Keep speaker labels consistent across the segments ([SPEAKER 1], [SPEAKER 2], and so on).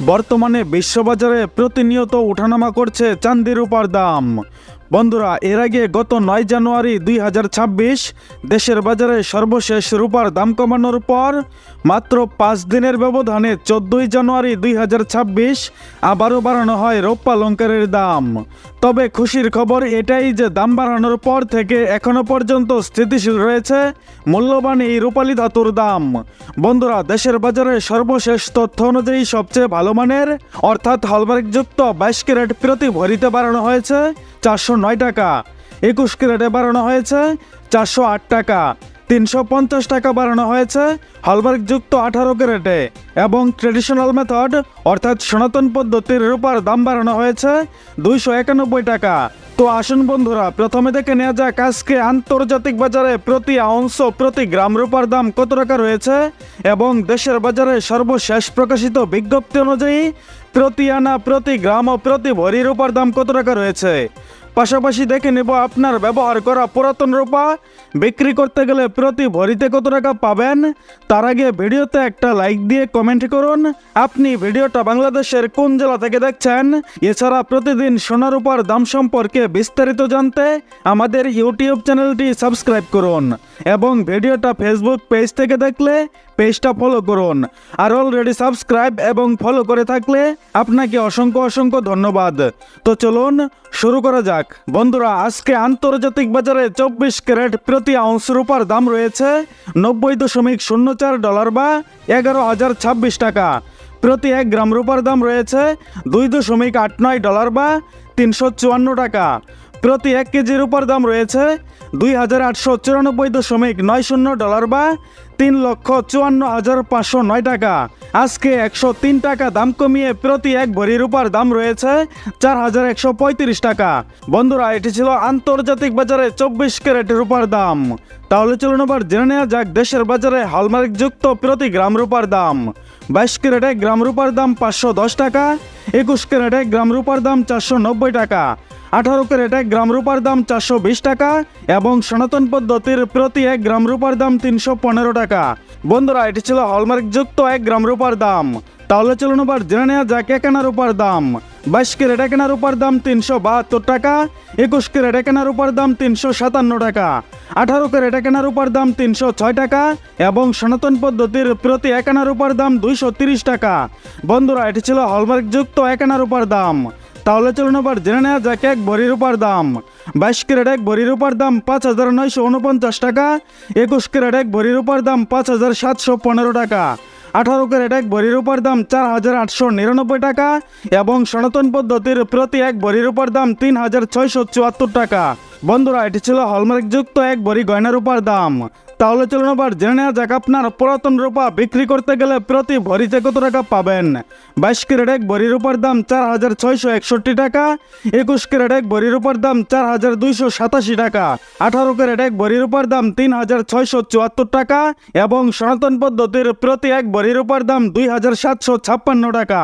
[SPEAKER 1] বর্তমানে বিশ্ববাজারে প্রতিনিয়ত ওঠানামা করছে চান্দি রূপার দাম। বন্ধুরা, এর আগে গত নয় জানুয়ারি দুই হাজার ছাব্বিশ দেশের বাজারে সর্বশেষ রূপার দাম কমানোর পর মাত্র পাঁচ দিনের ব্যবধানে চোদ্দই জানুয়ারি দুই হাজার ছাব্বিশ আবারও বাড়ানো হয় রৌপ্য অলঙ্কারের দাম। তবে খুশির খবর এটাই যে দাম বাড়ানোর পর থেকে এখনও পর্যন্ত স্থিতিশীল রয়েছে মূল্যবান এই রূপালী ধাতুর দাম। বন্ধুরা, দেশের বাজারে সর্বশেষ তথ্য অনুযায়ী সবচেয়ে ভালো মানের, অর্থাৎ হলমার্কযুক্ত বাইশ ক্যারেট প্রতি ভরিতে বাড়ানো হয়েছে চারশো নয় টাকা, একুশ ক্যারেটে বাড়ানো হয়েছে চারশো আট টাকা। তিনশো পঞ্চাশ টাকা বাড়ানো হয়েছে হলমার্কযুক্ত আঠারো ক্যারেটে এবং ট্রেডিশনাল মেথড অর্থাৎ সনাতন পদ্ধতির রূপার দাম বাড়ানো হয়েছে দুইশো একানব্বই টাকা। তো আসুন বন্ধুরা, প্রথমে দেখে নেওয়া যাক আজকে আন্তর্জাতিক বাজারে প্রতি ও প্রতি গ্রাম রূপার দাম কত টাকা রয়েছে এবং দেশের বাজারে সর্বশেষ প্রকাশিত বিজ্ঞপ্তি অনুযায়ী প্রতি আনা, প্রতি গ্রাম ও প্রতি ভরি রূপার দাম কত টাকা রয়েছে? পাশাপাশি দেখে নেব আপনার ব্যবহার করা পুরাতন রূপা। বিক্রি করতে গেলে প্রতি ভরিতে কত টাকা পাবেন? তার আগে ভিডিওতে একটা লাইক দিয়ে কমেন্ট করুন। আপনি ভিডিওটা বাংলাদেশের কোন জেলা থেকে দেখছেন? এছাড়া প্রতিদিন সোনা রূপার দাম সম্পর্কে বিস্তারিত জানতে আমাদের ইউটিউব চ্যানেলটি সাবস্ক্রাইব করুন। এবং ভিডিওটা ফেসবুক পেজ থেকে দেখলে পেজটা ফলো করুন। আর অলরেডি সাবস্ক্রাইব এবং ফলো করে থাকলে আপনাকে অসংখ্য অসংখ্য ধন্যবাদ। তো চলুন শুরু করা যাক। বন্ধুরা, আজকে আন্তর্জাতিক বাজারে চব্বিশ ক্যারেট প্রতি আউন্স রূপার দাম রয়েছে নব্বই দশমিক শূন্য চার ডলার বা এগারো হাজার ছাব্বিশ টাকা। প্রতি এক গ্রাম রূপার দাম রয়েছে দুই দশমিক আট নয় ডলার বা তিনশো চুয়ান্ন টাকা। প্রতি এক কেজির উপর দাম রয়েছে দুই হাজার আটশো চুরানব্বই দশমিক নয় শূন্য ডলার বা তিন লক্ষ চুয়ান্ন হাজার পাঁচশো নয় টাকা। আজকে একশো তিন টাকা দাম কমিয়ে প্রতি এক ভরি রূপার দাম রয়েছে চার হাজার একশো পঁয়ত্রিশ টাকা। বন্ধুরা, এটি ছিল আন্তর্জাতিক বাজারে চব্বিশ ক্যারেট রূপার দাম। তাহলে চলুন আবার জেনে নেওয়া যাক দেশের বাজারে হলমার্কযুক্ত প্রতি গ্রাম রূপার দাম। বাইশ ক্যারেটে গ্রাম রূপার দাম পাঁচশো দশ টাকা, একুশ ক্যারেটে গ্রাম রূপার দাম চারশো নব্বই টাকা। আঠারো ক্যারেট গ্রাম রূপার দাম চারশো বিশ টাকা এবং সনাতন পদ্ধতির প্রতি এক গ্রাম রূপার দাম তিনশো পনেরো টাকা। বন্ধুরা, এটি ছিল হলমার্কযুক্ত এক গ্রাম রূপার দাম। তাহলে চলুন আবার জেনে নেওয়া যাক একানা রূপার দাম। বাইশ ক্যারেট একানা রূপার দাম তিনশো বাহাত্তর টাকা, একুশ ক্যারেট একানা রূপার দাম তিনশো সাতান্ন টাকা, আঠারো ক্যারেট একানা রূপার দাম তিনশো ছয় টাকা এবং সনাতন পদ্ধতির প্রতি একানা রূপার দাম দুইশো তিরিশ টাকা। বন্ধুরা, এটি ছিল হলমার্কযুক্ত একানা রূপার দাম। তাহলে চলুন আবার জেনে নেওয়া যাক এক ভরি রূপার দাম। বাইশ ক্যারেট এক ভরি রূপার দাম পাঁচ হাজার নয়শো উনপঞ্চাশ টাকা, একুশ ক্যারেট এক ভরি রূপার দাম পাঁচ হাজার সাতশো পনেরো টাকা, আঠারো ক্যারেট এক ভরি রূপার দাম চার হাজার আটশো নিরানব্বই টাকা এবং সনাতন পদ্ধতির প্রতি এক ভরি রূপার দাম তিন হাজার ছয়শো চুয়াত্তর টাকা। বন্ধুরা, এটি ছিল হলমার্কযুক্ত এক ভরি গয়না রূপার দাম। তাহলে চলুন আবার জেনে নেওয়া যাক আপনার পুরাতন রূপা বিক্রি করতে গেলে প্রতি ভরিতে কত টাকা পাবেন। বাইশ ক্যারেট এক ভরি রূপার দাম চার হাজার ছয়শো একষট্টি টাকা, একুশ ক্যারেট এক ভরি রূপার দাম চার হাজার দুইশো সাতাশি টাকা, আঠারো ক্যারেট এক ভরি রূপার দাম তিন হাজার ছয়শো চুয়াত্তর টাকা এবং সনাতন পদ্ধতির প্রতি এক ভরি রূপার দাম দুই হাজার সাতশো ছাপ্পান্ন টাকা।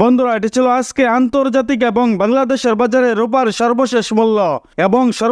[SPEAKER 1] বন্ধুরা, এটি ছিল আজকে আন্তর্জাতিক এবং বাংলাদেশের বাজারে রূপার সর্বশেষ মূল্য এবং